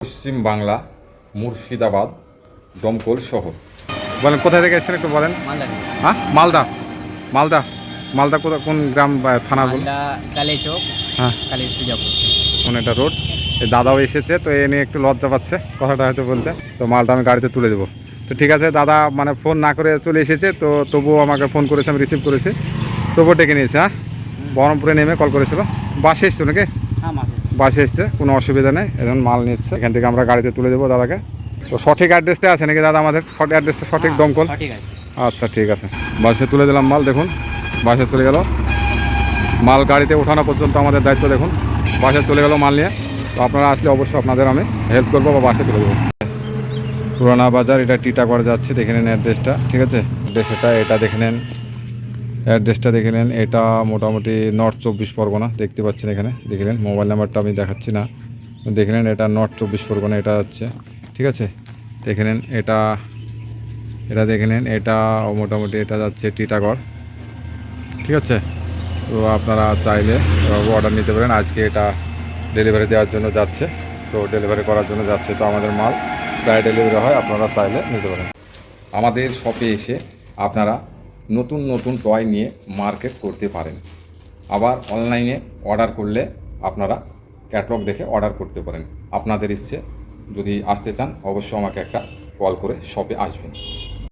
পশ্চিম বাংলা মুর্শিদাবাদ দমকল শহর। বলেন কোথায় থেকে এসেছেন একটু বলেন? হ্যাঁ? মালদা। মালদা। মালদা কোথা কোন গ্রাম বা থানা বলুন? হ্যাঁ। কোন একটা রোড। দাদাও এসেছে তো এ নিয়ে একটু লজ্জা পাচ্ছে কথাটা হয়তো বলতে। তো মালটা আমি গাড়িতে তুলে দেবো। তো ঠিক আছে দাদা মানে ফোন না করে চলে এসেছে তো তবুও আমাকে ফোন করেছে আমি রিসিভ করেছি। তবুও ডেকে নিয়েছে হ্যাঁ? বহরমপুরে নেমে কল করেছিল। বাসে এসছো নাকি? হ্যাঁ বাসে এসছে কোনো অসুবিধা নেই এখন মাল নিচ্ছে। এখান থেকে আমরা গাড়িতে তুলে দেবো দাদাকে। তো সঠিক অ্যাড্রেসটা আছে নাকি দাদা আমাদের? সঠিক অ্যাড্রেসটা সঠিক দমকল? আচ্ছা ঠিক আছে। বাসে তুলে দিলাম মাল দেখুন। বাসে চলে গেল। মাল গাড়িতে ওঠানো পর্যন্ত আমাদের দায়িত্ব দেখুন। বাসে চলে গেল মাল নিয়ে। তো আপনারা আসলে অবশ্যই আপনাদের আমি হেল্প করব বা বাসে তুলে দেবো। পুরানা বাজার এটা টিটাগড় যাচ্ছে দেখে নেন অ্যাড্রেসটা ঠিক আছে? অ্যাড্রেস এটা এটা দেখে নেন। অ্যাড্রেসটা দেখে নেন এটা মোটামুটি নর্থ চব্বিশ পরগনা, দেখতে পাচ্ছেন এখানে দেখে নেন মোবাইল নাম্বারটা আমি দেখাচ্ছি না। দেখে নেন এটা নর্থ চব্বিশ পরগনা, এটা যাচ্ছে ঠিক আছে? দেখে নেন এটা এটা দেখে নেন এটা মোটামুটি এটা যাচ্ছে টিটাগড় ঠিক আছে? তো আপনারা চাইলে অর্ডার নিতে পারেন। আজকে এটা ডেলিভারি দেওয়ার জন্য যাচ্ছে, তো ডেলিভারি করার জন্য যাচ্ছে। তো আমাদের মাল প্রায় ডেলিভারি হয়, আপনারা চাইলে নিতে পারেন। আমাদের শপে এসে আপনারা নতুন নতুন টয় নিয়ে মার্কেট করতে পারেন। আবার অনলাইনে অর্ডার করলে আপনারা ক্যাটলগ দেখে অর্ডার করতে পারেন। আপনাদের ইচ্ছে যদি আসতে চান, অবশ্যই আমাকে একটা কল করে শপে আসবেন।